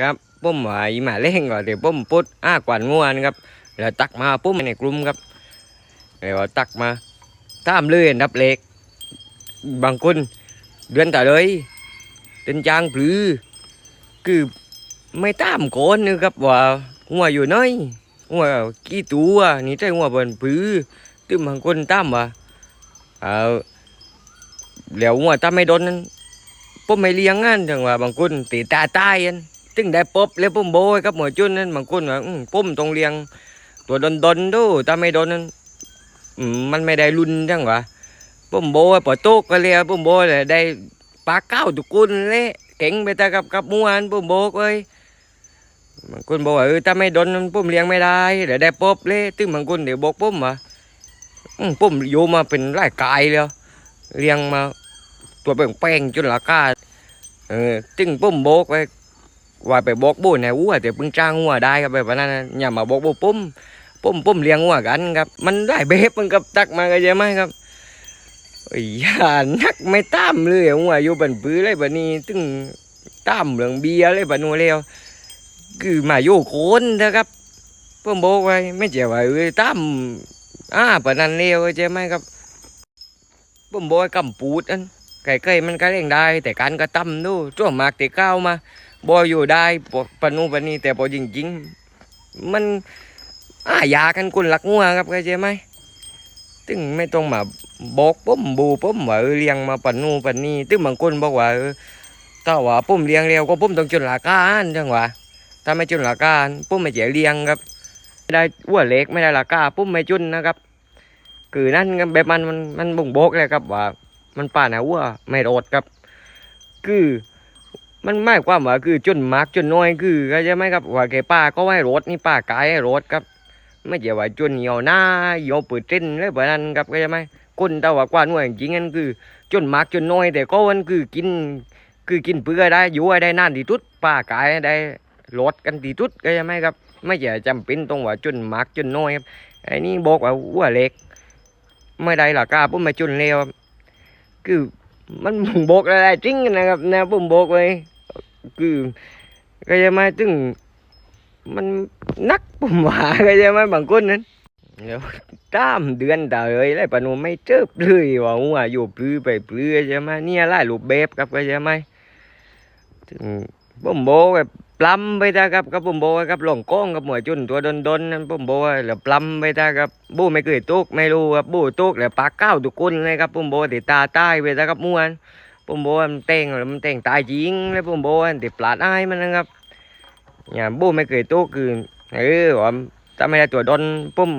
ครับปุ้มหายมาเล่งก่อนเดี๋ยวปุ้มปุ๊ดอ้ากวนงวนครับแล้วตักมาปุ้มในกลุ่มครับแล้วตักมาตามเลยอันดับเล็กบางคนเดือนต่อเลยเป็นจางปลือคือไม่ตามโกนนะครับว่างัวอยู่น้อยงัวกี่ตัวนี่ใช่งัวเป็นปลือตึมบางคนตามว่าเออแล้วงัวตามไม่โดนนั้นปุ้มไม่เลี้ยงงานจังว่าบางคนตีตาตายอัน ตึงได้ปบแล้วปุ้มโบยครับหมอจุนนั้นบางคนว่าอื้อปุ้มตรงเลียง ตัวดนดนดูถ้าไม่โดนนั้นมันไม่ได้รุนจังวะปุ้มโบยปอโต๊กก็เรียปุ้มโบยเลยได้ปลาเก้าตุกุนเลยเก่งไปแต่กับกับมวนปุ้มโบกเลยบางคนบอกว่าเออถ้าไม่โดนปุ้มเลี้ยงไม่ได้เดี๋ยวได้ปบเลยตึงบางคนเดี๋ยวบอกปุ้มว่าปุ้มโยมาเป็นร่กายเลยเลี้ยงมาตัวเป็นแป้งจนราคาเออตึงปุ้มโบกไป ว่าไปบอกบูในวัวแต่เพิ่งจ้างวัวได้ครับแบบนั้นนะอย่ามาบอกบูปุ้มปุ้มปุ้มเลี้ยงวัวกันครับ มันได้เบบมันกับตักมาก็ใช่ไหมครับอ้ยานักไม่ตามเลยวัวอยู่บันปื้อเลยบันนี้ตึงตามเรื่องเบียเลยบันนู้นแล้วคือมาโยโคนนะครับปุ้มโบกไว้ไม่เจ๋ว่าเอ้ตามอ่าปนันเลี้ยวใช่ไหมครับปุ้มโบกกำปูดอันไก่ๆมันก็เล่งได้ แต่การก็ตั้มดูช่วงมากแต่ก้าวมา บออยู่ได้ปนูปนีแต่พอจริงๆ มันอายากันคนหลักงัวครับเข้าใจไหมตึงไม่ต้องมาบอกปุ้มบูปุ้มว่าเอเลี้ยงมาปนูปนี่ตึงบางคนบอกว่าถ้าว่าปุ้มเลี้ยงเร็วก็ปุ้มต้องจนหลักการจังหวะถ้าไม่จนหลักการปุ้มไม่เจียเลี้ยงครับไม่ได้อ้วนเล็กไม่ได้หลักการปุ้มไม่จุนนะครับคือนั่นแบบมันมันมันบ่งบอกเลยครับว่า มันป่าหนาวัวไม่โดดครับ คือ มันหมายความว่าคือจนมากจนน้อยคือเข้าใจไหมครับว่าแกป้าก็ให้รถนี่ป้ากายให้รถครับ ไม่ใช่ว่าจนเหี่ยวหน้าเหี่ยวปิดเต้นเลยแบบนั้นครับเข้าใจไหมคนแต่ว่ากว่าหน่วยจริงๆนั่นคือ จนมากจนน้อย แต่ก็มันคือกินคือกินเพื่อได้อยู่ได้นานที่สุดป้ากายได้รถกันที่สุดเข้าใจไหมครับ ไม่ใช่จำเป็นตรงว่าจนมากจนน้อยครับไอ้นี่บอกว่าวัวเล็ก ไม่ได้หลักกาปุ๊บมาจนเร็วคือมันบ่งบอกอะไรจริงนะครับนะผมบอกไว้ คือก็จะมาถึงมันนักผมหว่าก็จะมาบางคนนั้นเดี๋ยวตามเดือนตาเลยไรปนูไม่เจอเลยว่าหัวอยู่ปลื้อไปปลื้อใช่ไหมเนี่ยไล่ลูกเบบครับก็ใช่ไหมถึงผมบกแบปล้ำไปตาครับกับผมโบกครับหลงก้องกับหมวยจุนตัวดนดนๆนั้นผมบอกว่าแล้วปล้ำไปตาครับบู้ไม่เคยตุกไม่รู้ครับบู้ตุกแล้วปากเก้าทุกคนเลยครับผมโบติดตาใต้ไปตาครับม้วน ผมบอกว่ามันแต่งแล้วมันแต่งตายจริงแล้วผมโบอกว่าติดปลาดอ้ายมันนะครับเนี่ยบูไม่เคยโตคือเออว่าถ้าไม่ได้ตัวดนผม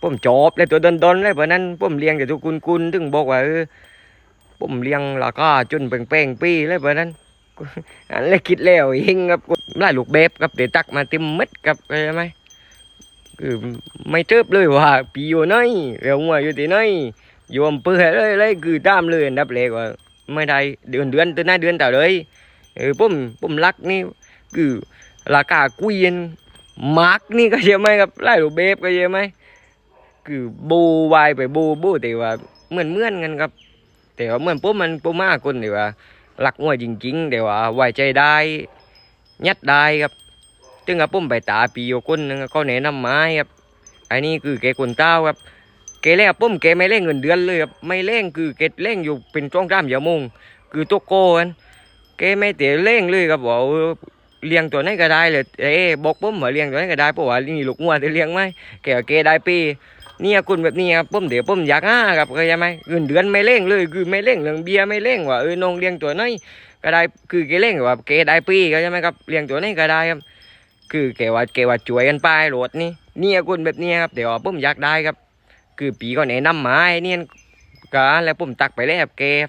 ผมจบเลยตัวดนดนเลยเพราะนั้นผมเลี้ยงแต่ตัวกุนกุนถึงบอกว่าเออผมเลี้ยงราคาจนเป่งเป่งๆปีเลยเพราะนั้นอันเลยคิดแล้วเองครับไล่ลูกเบบครับเดี๋ยวตักมาเต็มม็ดครับใช่ไหมคือไม่เทิบเลยว่าปีอยู่ไหนเรียวงัวอยู่ที่ไหนอยู่อำเภอเลยเลยคือตามเลยอันดับแรกว่า ไม่ได้เดือนเดือนตัวหน้าเดือนแต่เลยเออผมผมรักนี่คือราคาเกวียนมาร์กนี่ก็ใช่ไหมครับไล่รูเบบก็ใช่ไหมคือโบวายไปโบูบูแต่ว่าเหมือนเหมือนกันครับ แต่ว่าเหมือนผมมันผมมากคนแต่ว่ารักงวยจริงๆแต่ว่าไว้ใจได้ยัดได้ครับถึงกับผมไปตาปีโยคนหนึงก็แนะนำไม้ครับอันนี้คือแกคนเต้าครับ แกแลกผมแกไม่เล่งเงินเดือนเลยครับไม่เล่งคือแกเล่งอยู่เป็นช่องตามอย่ามงคือตัวโกกันแกไม่เตะเล่งเลยครับบอกเลี้ยงตัวไหนก็ได้เลยเอ๊บอกผมว่าเลี้ยงตัวไหนก็ได้เพราะว่านี่ลูกงัวจะเลี้ยงไหมแกแกได้ปีเนี่ยคุณแบบนี้ครับผมเดี๋ยวผมอยากห้าครับเข้าใจไหมเงินเดือนไม่เล่งเลยคือไม่เล่งเรื่องเบียร์ไม่เล่งว่าเออน้องเลี้ยงตัวไหนก็ได้คือแกเล่งว่าแกได้ปีเข้าใจไหมครับเลี้ยงตัวไหนก็ได้ครับคือแกว่าแกว่าช่วยกันไปรถนี่เนี่ยคุณแบบนี้ครับเดี๋ยวผมอยากได้ครับ คือปีก็แนะนำมาไอ้เนี่ยก็แล้วผมตักไปแล้วครับแกบ